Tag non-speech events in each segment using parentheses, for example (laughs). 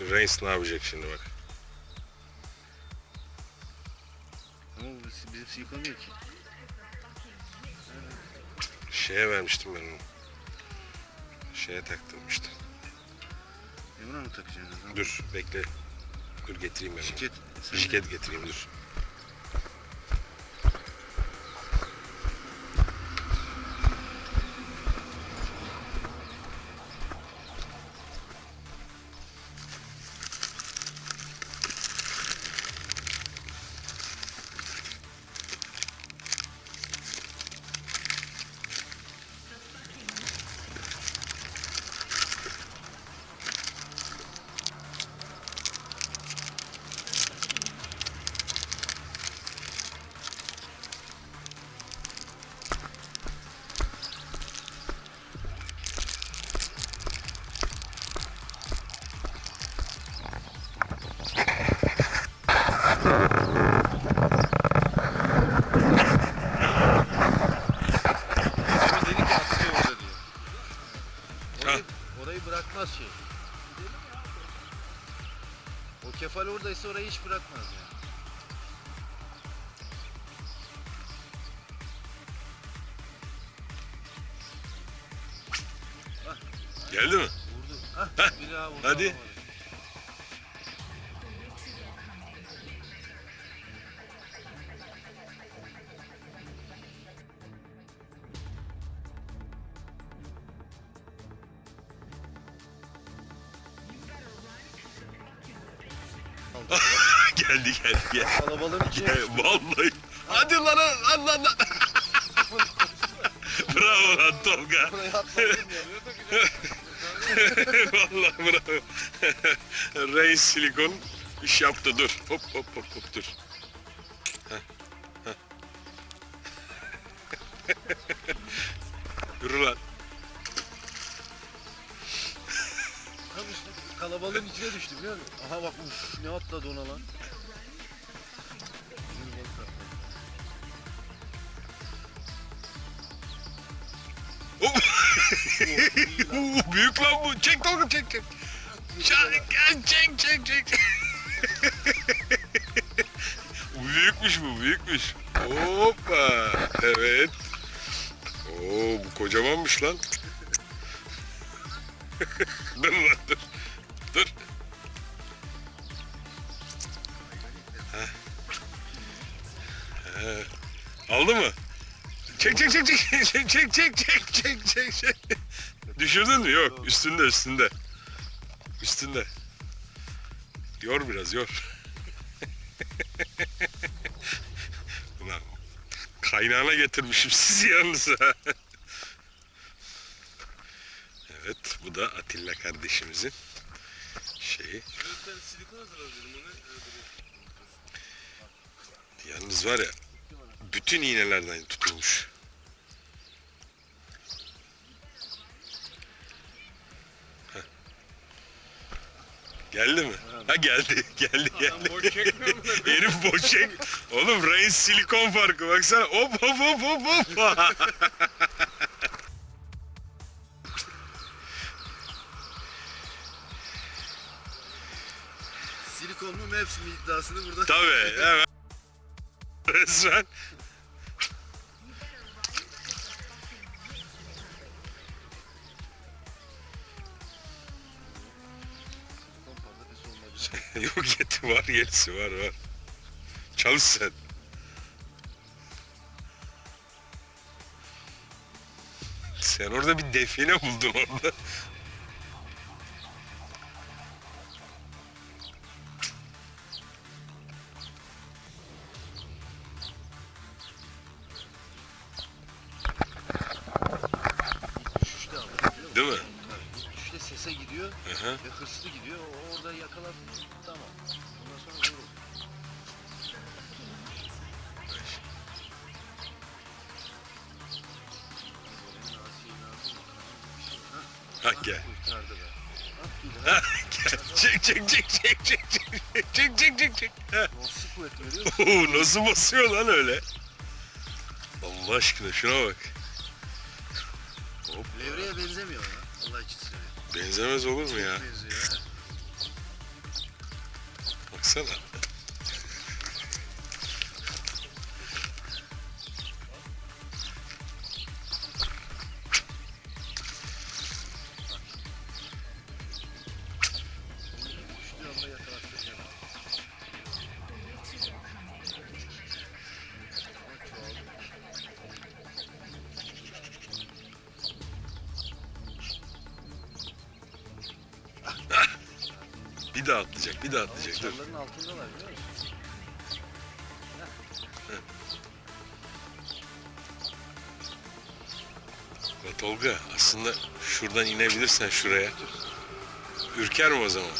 şimdi Reigns ne yapacak şimdi bak. Ama bu bizim silikon değil ki. Şeye vermiştim ben onu. Şeye taktım işte. E buna mı takacaksın? Dur bekle. Dur getireyim ben onu. Şirket. Bisiklet getireyim dur. Oradaysa orayı hiç bırakmaz yani. Geldi mi? Vurdu. Hah, bir daha vurdu. hadi. alamadı. Geldi geldi geldi. Kalabalığın içine Gel, vallahi. Hadi lan lan lan lan. (laughs) bravo lan Tolga. (laughs) Vallahi bravo. (laughs) Reis silikon iş yaptı dur. Hop hop hop hop dur. Yürü lan. Kalabalığın içine düştü biliyor musun? Aha bak uf ne atladı ona lan. Büyük lan bu. Çek Tolga çek çek. Çek çek çek çek. Büyükmüş bu büyükmüş. Hoppa. Evet. Oo bu kocamanmış lan. (laughs) dur lan dur. Dur. Heh. Heh. Aldı mı? Çek çek çek çek çek çek çek çek çek çek. Düşürdün mü? Yok. Üstünde üstünde. Üstünde. Yor biraz yor. (laughs) Ulan kaynağına getirmişim sizi yalnız ha. Evet bu da Atilla kardeşimizin şeyi. Yalnız var ya bütün iğnelerden tutulmuş. Geldi mi? Ha geldi, (laughs) geldi, geldi. boş çekmiyor mu? (laughs) Herif boş çek. Oğlum Reigns silikon farkı baksana. Hop hop hop hop hop. Silikonlu Mavs mi iddiasını burada Tabii hemen. (laughs) Resmen. (laughs) Yok eti var, gerisi var var. Çalış sen. Sen orada bir define buldun orada. Oo, nasıl basıyor lan öyle? Allah aşkına şuna bak. Hop. Levreye benzemiyor ya. Allah için söylüyorum. Benzemez olur mu ya? Benziyor atlayacak, bir daha atlayacak. Dur. Çalların altındalar biliyor musun? Ya Tolga aslında şuradan inebilirsen şuraya. Ürker mi o zaman?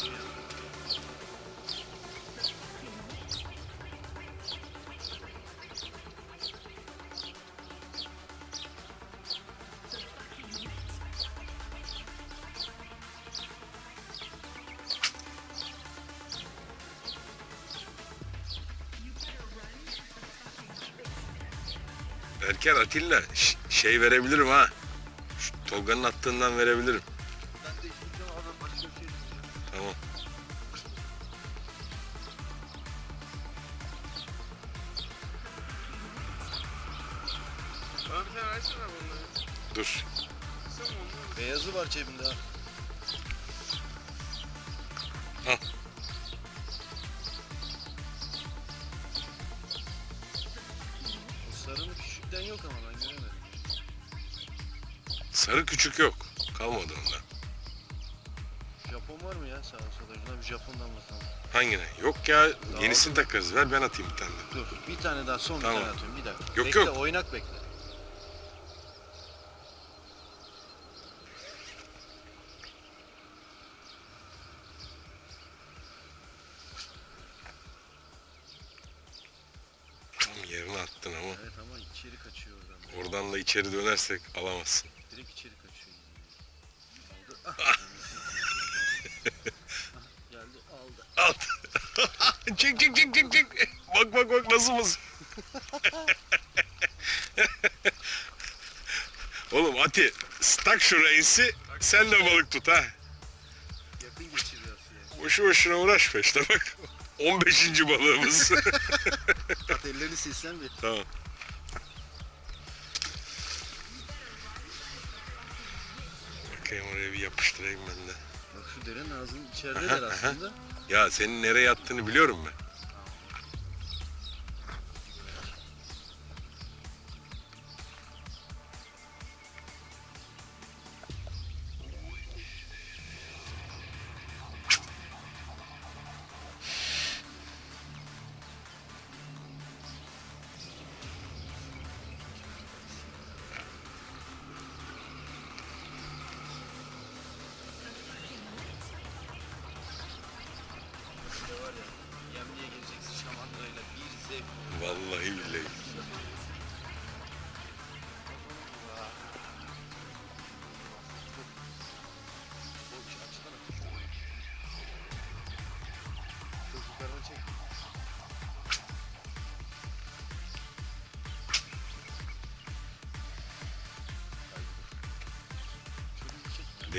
Erker Atilla şey verebilirim ha. Şu Tolga'nın attığından verebilirim. Yenisini takarız. Ver ben atayım bir tane. de. Dur bir tane daha son Tamam. bir tane atıyorum bir dakika. Yok, bekle, yok. oynak bekle. Tam yerine attın ama. Evet ama içeri kaçıyor oradan. Oradan da içeri dönersek alamazsın. Bak bak bak nasıl mısın? (laughs) Oğlum Ati tak şu reisi sen de balık tut ha. Boşu boşuna uğraşma işte bak. 15. balığımız. (laughs) At ellerini silsen bir. tamam. Bakayım oraya bir yapıştırayım ben de. Bak şu derenin ağzının içerideler aslında. Ya senin nereye yattığını biliyorum ben.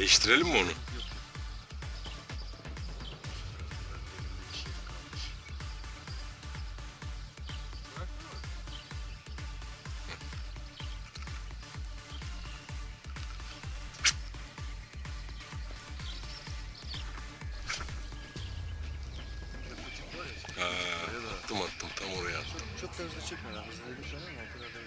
Değiştirelim mi onu? Ha, attım attım tam oraya attım. Çok, da hızlı çekme lan. Hızlı sana ama o kadar da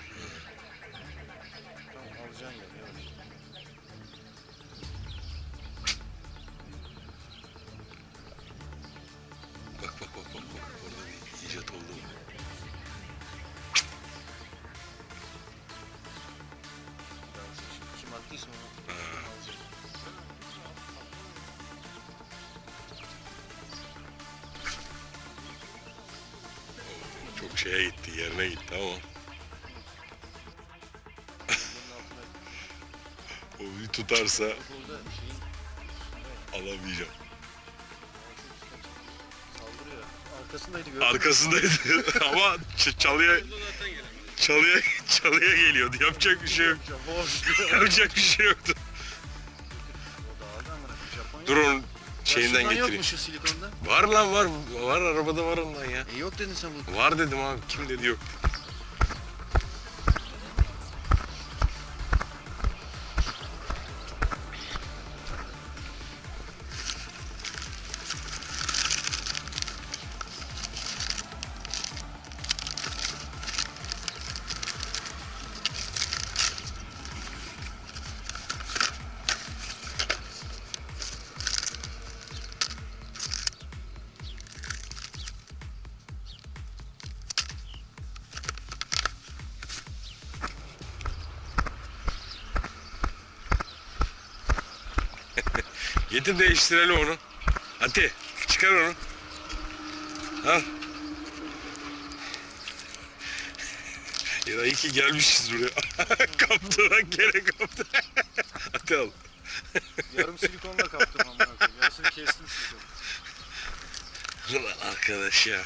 o bir tutarsa alamayacağım. saldırıyor. Arkasındaydı gördün mü? Arkasındaydı (laughs) ama ç- çalıya zaten çalıya çalıya geliyordu. Yapacak bir şey yok. Yapacak bir şey yoktu. O dağıldı amına. Dur onun Ya şeyinden şundan getireyim. mu şu silikonda? Var lan var. Var arabada var ondan ya. E yok dedin sen bu. Var dedim abi. Kim dedi yok. Getir değiştirelim onu. Hadi çıkar onu. Al. Ya iyi ki gelmişiz buraya. (laughs) kaptı lan gene kaptı. (laughs) Hadi al. Yarım silikonla kaptım amına koyayım. Yarısını kestim silikonu. Ulan arkadaş ya.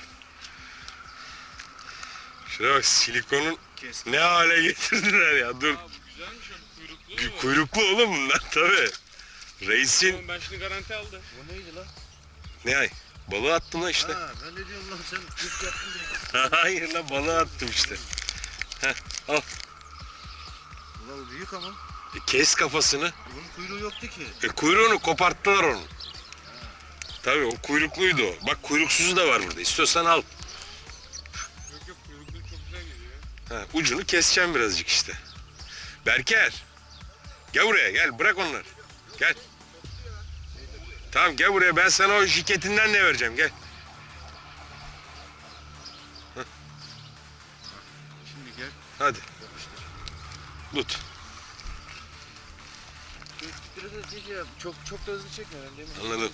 Şuraya bak silikonun Kestim. ne hale getirdiler ya. Dur. Aa bu güzelmiş o kuyruklu? Kuyruklu oğlum bunlar tabi. Reisin Tamam ben şimdi garanti aldım. Bu neydi lan? ne ay? Balığı attım lan işte. Ha ben ne diyorum lan sen yük yaptın diye. Hayır lan balığı attım işte. Ulan bu büyük ama. E, kes kafasını. Bunun kuyruğu yoktu ki. E, kuyruğunu koparttılar onu. Tabii o kuyrukluydu o. Bak kuyruksuzu da var burada. İstiyorsan al. Yok yok kuyruklu çok güzel geliyor. Ha, ucunu keseceğim birazcık işte. Berker. Gel buraya gel bırak onları. Gel. Tamam gel buraya ben sana o jiketinden ne vereceğim gel. Şimdi gel Hadi tut. De diyeceğim. Çok çok da hızlı çekme. Demin Anladım.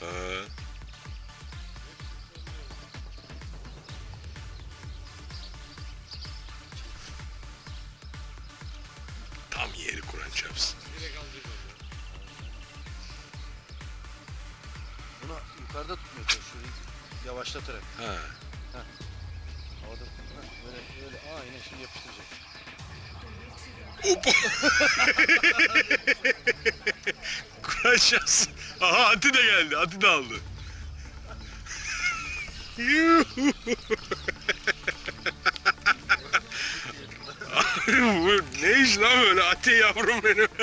Ha. Tam yeri Kur'an çarpsın. Bunu yukarıda tutmaya çalışıyoruz. Yavaşlatarak. Ha. Havada ha, böyle böyle. Aa yine şimdi yapıştıracak. Hop. (laughs) Kur'an çarpsın. Aha Ati de geldi. Ati de aldı. Abi (laughs) ne iş lan böyle Ati yavrum benim. (laughs)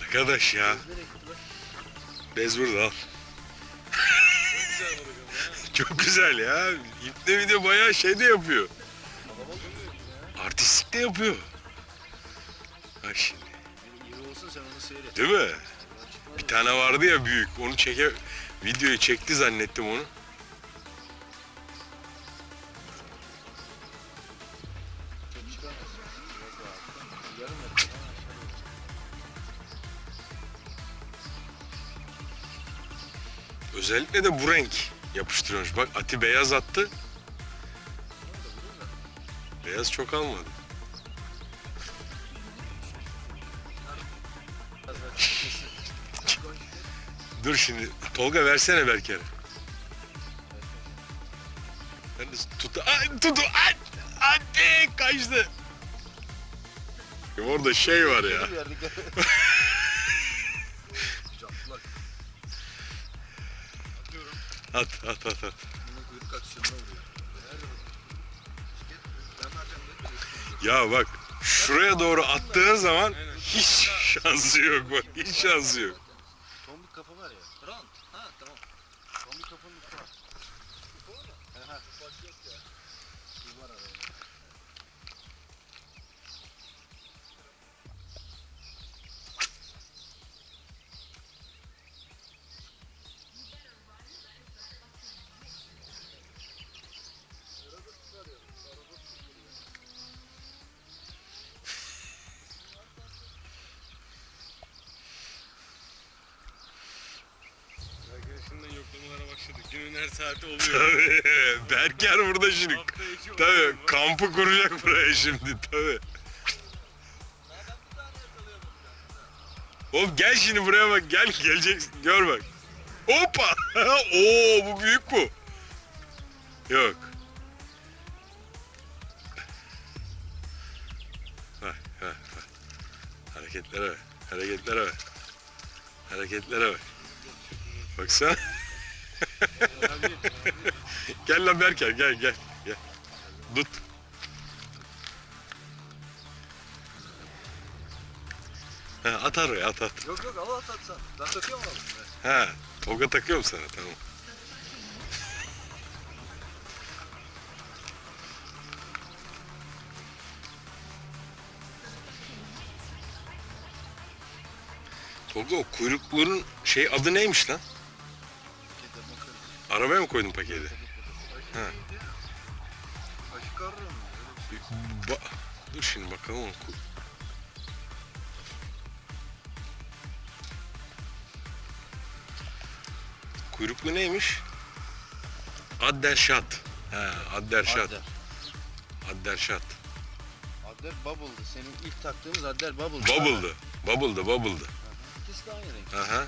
Arkadaş ya. Bez burada al. (laughs) Çok güzel ha. Ya. İpne bir de bayağı şey de yapıyor. Artistlik de yapıyor. Bak şimdi. Sen onu seyret. Değil mi? Bir tane vardı ya büyük. Onu çeke videoyu çekti zannettim onu. Özellikle de bu renk yapıştırıyormuş. Bak Ati beyaz attı. Beyaz çok almadı. Dur şimdi Tolga versene Berker'e. Ben de tut. Ay tut. Ay. Hadi kaçtı. Orada şey var ya. (laughs) At at at at. Ya bak şuraya doğru attığın zaman hiç şansı yok bak. Hiç şansı yok. Saati oluyor. Tabii. Berker burada şimdi. Hafta içi Tabii oluyor mu? kampı kuracak buraya şimdi tabii. Oğlum gel şimdi buraya bak gel geleceksin gör bak. Hoppa. (laughs) Oo bu büyük bu. Yok. Bak bak bak. Hareketlere bak. Hareketlere bak. Hareketlere bak. Baksana. (laughs) gel lan Berker gel gel gel. Tut. Ha, at araya at at. Yok yok al at at sen. Ben takıyorum abi. Ha, Tolga takıyorum sana tamam. Tolga o kuyrukların şey adı neymiş lan? Arabaya mı koydun paketi? Ha. Ba Dur şimdi bakalım onu. ku- Kuyruklu neymiş? Adderşat. Ha, Adderşat. Adder. Adderşat. Adder Bubble'dı. Senin ilk taktığımız Adder Bubble'dı. Bubble'dı. Bubble'dı, bubble'dı. İkisi de aynı renk. Aha.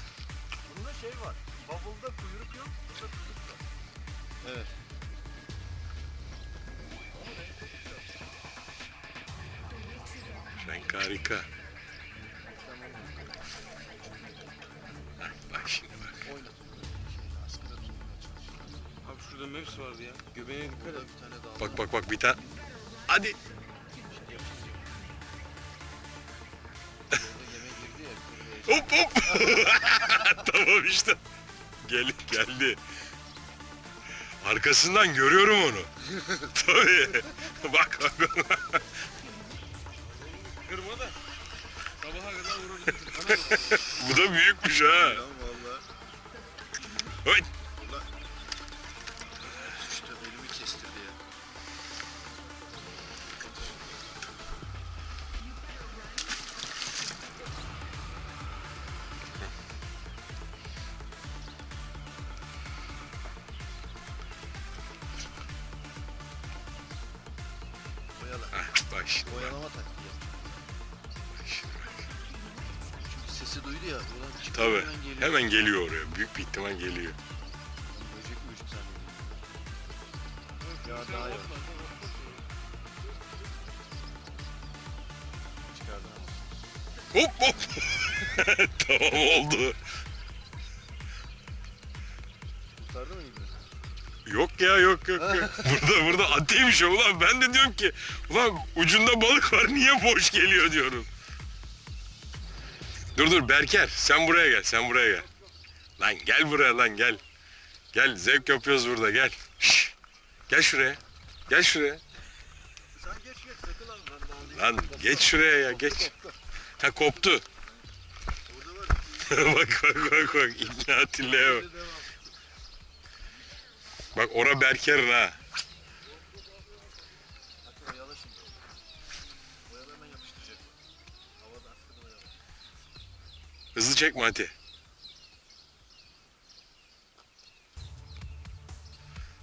Bunda şey var. Bubble'da kuyruk yok. Burada kuyruk. Evet. Renk harika. Hah, bak şimdi bak. Abi şurada Maps vardı ya. Göbeğine dikkat et. Bak bak bak bir tane. Hadi. Hop hop. (laughs) tamam işte. Gel, geldi. Arkasından görüyorum onu. (laughs) Tabii. bak bak. Kırma da. Sabaha kadar vurursun. (laughs) Bu da büyükmüş ha. Lan valla. Oy. İhtimal geliyor. Böcek böcek zannediyor. Ya daha yok. Çıkardım. Hop hop. (laughs) tamam oldu. Kurtardı mı İbni? Yok ya yok yok yok. (laughs) Burada burada atıymış o ulan. Ben de diyorum ki ulan ucunda balık var niye boş geliyor diyorum. Dur dur Berker sen buraya gel sen buraya gel. Lan gel buraya lan gel. Gel zevk yapıyoruz burada gel. Şş, Gel şuraya. Gel şuraya. Sen geç geç sakın de alayım. Lan geç şuraya ya geç. Ha koptu. (laughs) Bak bak bak bak İbni Atilla'ya bak. Bak ora Berker'in ha. Hızlı çekme hadi.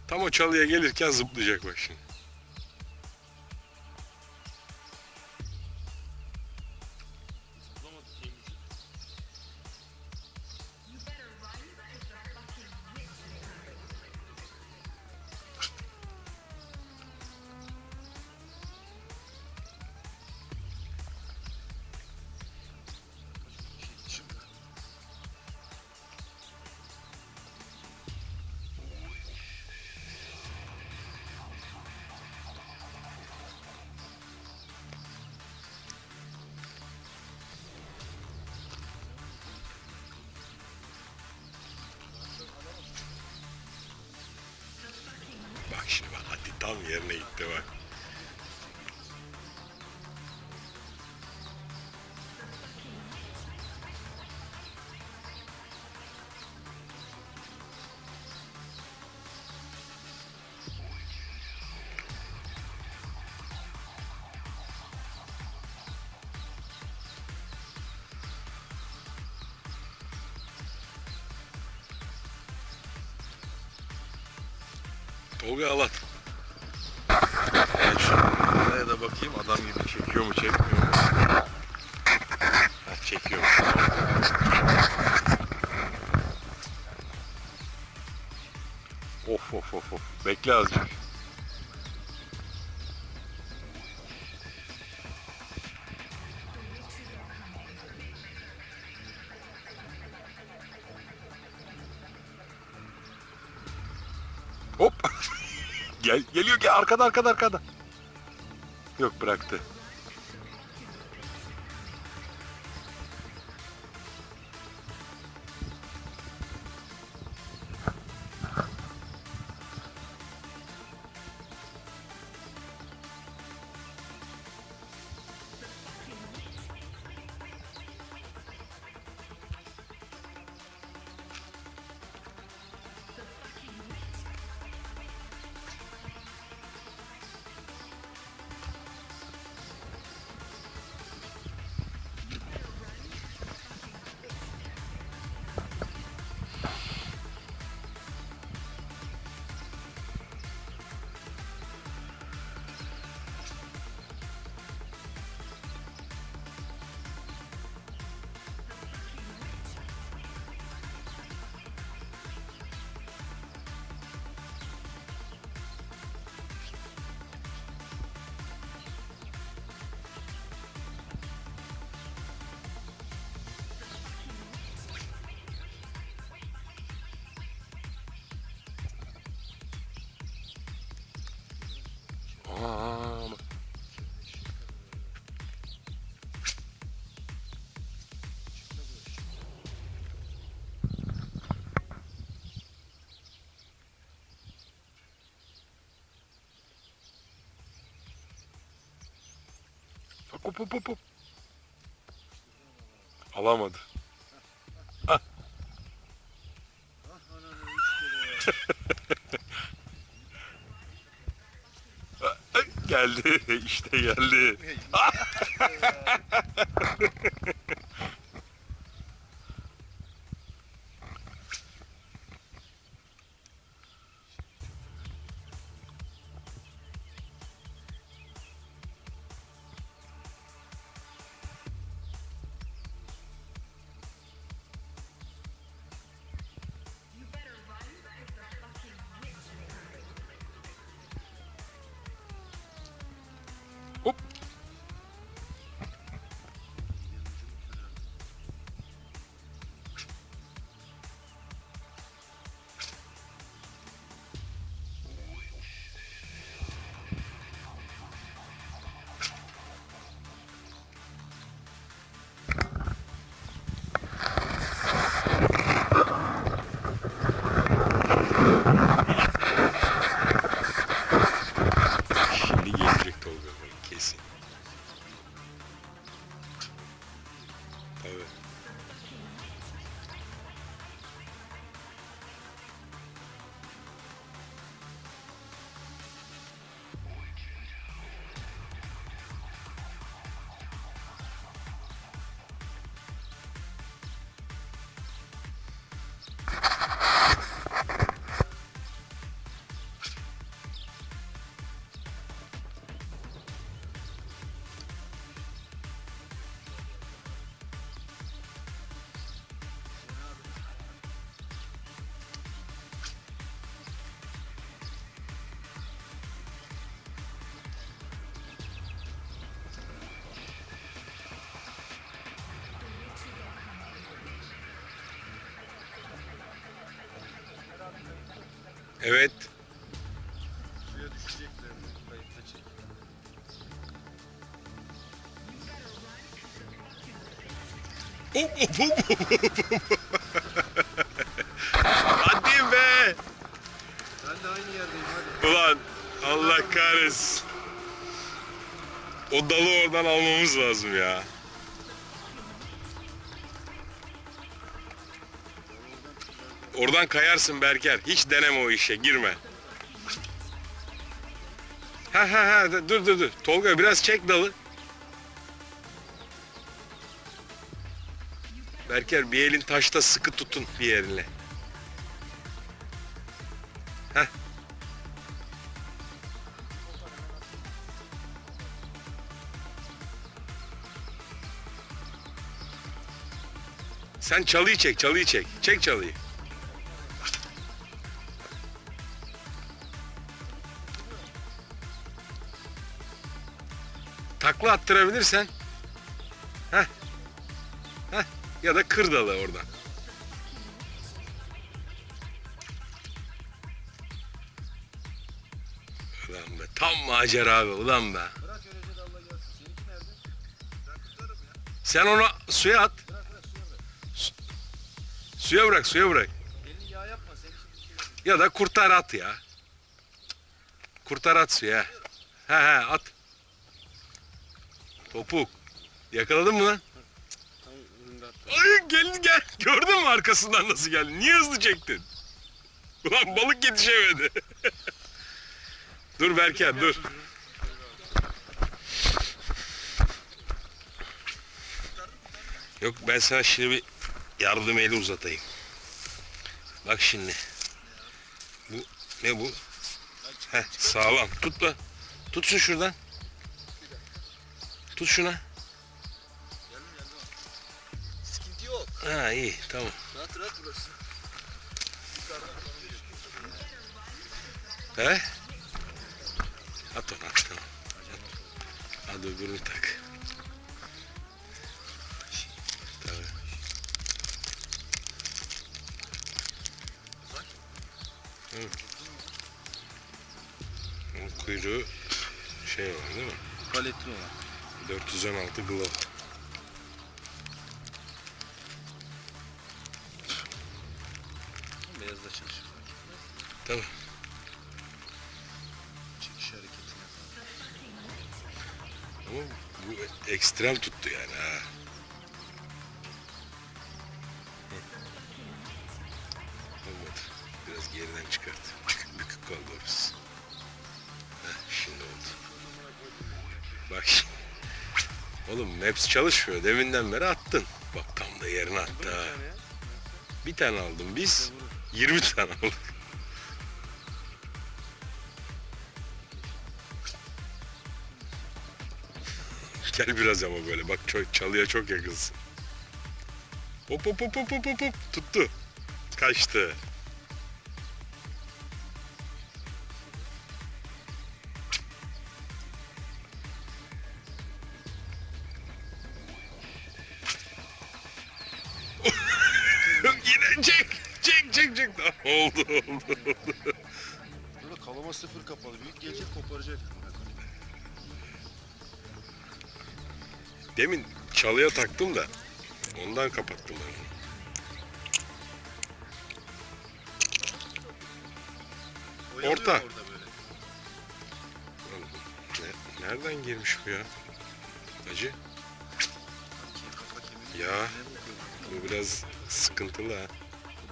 Tam o çalıya gelirken zıplayacak bak şimdi. tam yerine gitti bak. Tolga Alat. Bakayım adam gibi çekiyor mu çekmiyor mu? Ha, çekiyor. Of of of of. Bekle azıcık. Hop. (laughs) Gel, geliyor gel arkada arkada arkada. Yok bıraktı. Hop. Alamadı. Geldi (laughs) işte geldi. (laughs) Tabii. Evet. Suya düşecekler. Kayıtta çek. Hop hop hop hop hop. Hadi be. Ben de aynı yerdeyim hadi. Ulan Allah kahretsin. O dalı oradan almamız lazım ya. Oradan kayarsın Berker. Hiç deneme o işe girme. Ha ha ha dur dur dur. Tolga biraz çek dalı. Berker bir elin taşta sıkı tutun bir yerine. Sen çalıyı çek, çalıyı çek. Çek çalıyı. Takla attırabilirsen. Heh. Heh. Ya da kır dalı oradan. Ulan be tam macera abi ulan be. Sen onu suya at. Suya bırak. Suya bırak şey. Ya da kurtar at ya. Kurtar at suya. He he at. Topuk. Yakaladın mı. Ay geldi gel. Gördün mü arkasından nasıl geldi? Niye hızlı çektin? Ulan balık yetişemedi. (laughs) dur Berker dur. Yok ben sana şimdi bir yardım eli uzatayım. Bak şimdi. Bu ne bu? Heh, sağlam. Tut da. Tut şunu şuradan. Tut şuna. Geldim geldim. Sıkıntı yok. Ha iyi tamam. Rahat rahat burası. He? At onu. 116 blok. Biraz da çalışır fark etmez. Tabii. Çekiş hareketine. Ama bu ekstrem tuttu yani ha. Olmadı. Biraz geriden çıkart. Bükük kaldı orası. Heh, şimdi oldu. Bak Oğlum Maps çalışmıyor. Deminden beri attın. Bak tam da yerine attı ha. Bir tane aldım biz. 20 tane aldık. (laughs) Gel biraz ama böyle bak çalıya çok yakınsın. Hop hop hop hop hop hop tuttu. Kaçtı. Çek. Oldu oldu oldu. Burada kalama sıfır kapalı. Büyük gelecek koparacak. Demin çalıya taktım da ondan kapattım ben. Oyalıyor Orta. Orada böyle. Ne- nereden girmiş bu ya? Acı. Sanki kafa kemiği. Ya. Bu biraz sıkıntılı ha.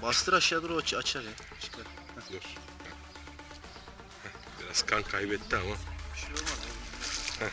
Bastır aşağı doğru aç, açar ya. Çıkar. Dur. Heh, Biraz kan kaybetti ama. Bir şey olmaz. Heh,